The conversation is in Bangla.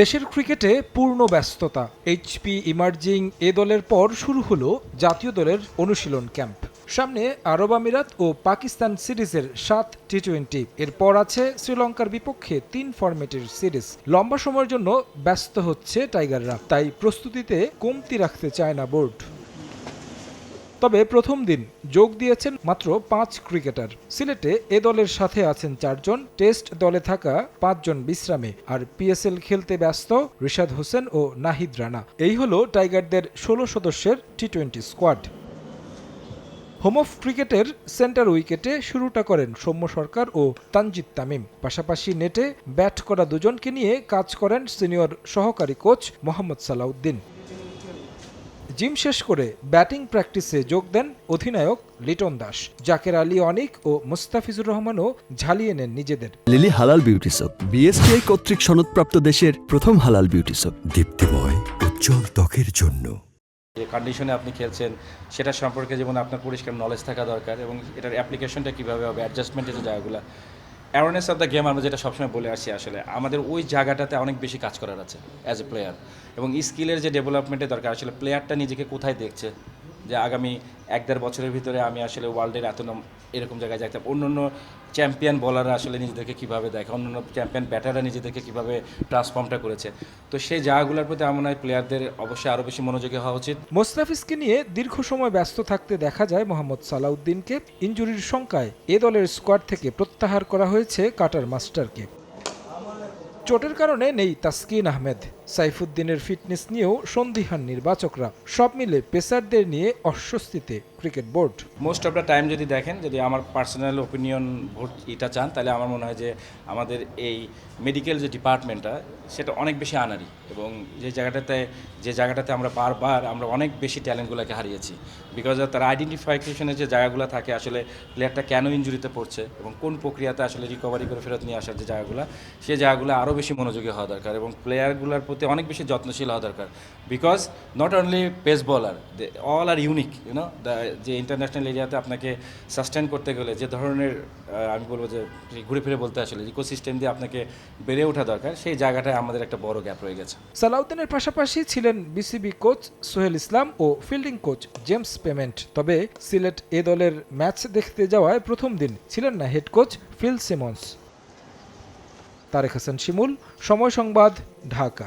দেশের ক্রিকেটে পূর্ণ ব্যস্ততা। এইচপি ইমার্জিং এ দলের পর শুরু হল জাতীয় দলের অনুশীলন ক্যাম্প। সামনে আরব আমিরাত ও পাকিস্তান সিরিজের সাত টি টোয়েন্টি এরপর আছে শ্রীলঙ্কার বিপক্ষে তিন ফরম্যাটের সিরিজ। লম্বা সময়ের জন্য ব্যস্ত হচ্ছে টাইগাররা, তাই প্রস্তুতিতে কমতি রাখতে চায় না বোর্ড। তবে প্রথম দিন যোগ দিয়েছেন মাত্র পাঁচ ক্রিকেটার। সিলেটে এ দলের সাথে আছেন চারজন, টেস্ট দলে থাকা পাঁচজন বিশ্রামে আর পিএসএল খেলতে ব্যস্ত রিশাদ হোসেন ও নাহিদ রানা। এই হলো টাইগারদের ষোলো সদস্যের T twenty squad. Home of ক্রিকেটের সেন্টার উইকেটে শুরুটা করেন সৌম্য সরকার ও তানজিদ তামিম। পাশাপাশি নেটে ব্যাট করা দুজনকে নিয়ে কাজ করেন সিনিয়র সহকারী কোচ মোহাম্মদ সালাউদ্দিন। জিম শেষ করে ব্যাটিং প্র্যাকটিসে যোগ দেন অধিনায়ক লিটন দাস জাকের আলী অনিক ও মুস্তাফিজুর রহমানও ঝালিয়ে নেন নিজেদের। লিলি হালাল বিউটি সোপ বিএসটিআই কর্তৃক সনদপ্রাপ্ত দেশের প্রথম হালাল বিউটি সোপ দীপ্তিময় উজ্জ্বল ত্বকের জন্য। যে কন্ডিশনে আপনি খেলছেন সেটা সম্পর্কে যেমন আপনার পরিষ্কার নলেজ থাকা দরকার এবং এটার অ্যাপ্লিকেশনটা কীভাবে হবে অ্যাডজাস্টমেন্টের যে জায়গাগুলো অ্যাওয়ারনেস অফ দ্য গেম আমরা যেটা সবসময় বলে আসি আসলে, আমাদের ওই জায়গাটাতে অনেক বেশি কাজ করার আছে অ্যাজ এ প্লেয়ার এবং স্কিলের যে ডেভেলপমেন্টের দরকার, আসলে প্লেয়ারটা নিজেকে কোথায় দেখছে যে আগামী এক দেড় বছরের ভিতরে আমি আসলে ওয়ার্ল্ডের এত এরকম জায়গায় যাইতে অন্য অন্য চ্যাম্পিয়ন বলাররা আসলে নিজেদেরকে কীভাবে দেখে অন্য অন্য চ্যাম্পিয়ন ব্যাটাররা নিজেদেরকে কীভাবে ট্রান্সফর্মটা করেছে। তো সেই জায়গাগুলোর প্রতি আমার হয় প্লেয়ারদের অবশ্যই আরও বেশি মনোযোগী হওয়া উচিত। মোস্তাফিজকে নিয়ে দীর্ঘ সময় ব্যস্ত থাকতে দেখা যায় মোহাম্মদ সালাউদ্দিনকে। ইঞ্জুরির শঙ্কায় এ দলের স্কোয়াড থেকে প্রত্যাহার করা হয়েছে কাটার মাস্টারকে। চোটের কারণে নেই তাসকিন আহমেদ। সাইফুদ্দিনের ফিটনেস নিয়েও সন্দিহান নির্বাচকরা। সব মিলে পেসারদের নিয়ে অস্বস্তিতে cricket board. Most of the time যদি দেখেন, যদি আমার পার্সোনাল ওপিনিয়ন ভোট এটা চান, তাহলে আমার মনে হয় যে আমাদের এই মেডিকেল যে ডিপার্টমেন্টটা সেটা অনেক বেশি আনারি এবং যে জায়গাটাতে যে জায়গাটাতে আমরা বারবার আমরা অনেক বেশি ট্যালেন্টগুলোকে হারিয়েছি। বিকজ তার আইডেন্টিফিকেশনের যে জায়গাগুলো থাকে, আসলে প্লেয়ারটা কেন ইঞ্জুরিতে পড়ছে এবং কোন প্রক্রিয়াতে আসলে রিকভারি করে ফেরত নিয়ে আসার যে জায়গাগুলো সেই জায়গাগুলো আরও বেশি মনোযোগী হওয়া দরকার এবং প্লেয়ারগুলোর প্রতি অনেক বেশি যত্নশীল হওয়া দরকার। বিকজ নট অনলি পেস বলার they all are unique you know যে ইন্টারন্যাশনাল এরিয়াতে আপনাকে সাস্টেন করতে গেলে যে ধরনের আমি বলব যে ঘুরে ফিরে বলতে আসলে ইকোসিস্টেম দিয়ে আপনাকে বেড়ে ওঠা দরকার, সেই জায়গাটায় আমাদের একটা বড় গ্যাপ রয়ে গেছে। সালাউদ্দিনের পাশাপাশি ছিলেন বিসিবি কোচ সোহেল ইসলাম ও ফিল্ডিং কোচ জেমস পেমেন্ট তবে সিলেট এ দলের ম্যাচ দেখতে যাওয়ায় প্রথম দিন ছিলেন না head coach Phil Simmons Tarek Hasan Shimul, Somoy Songbad, Dhaka.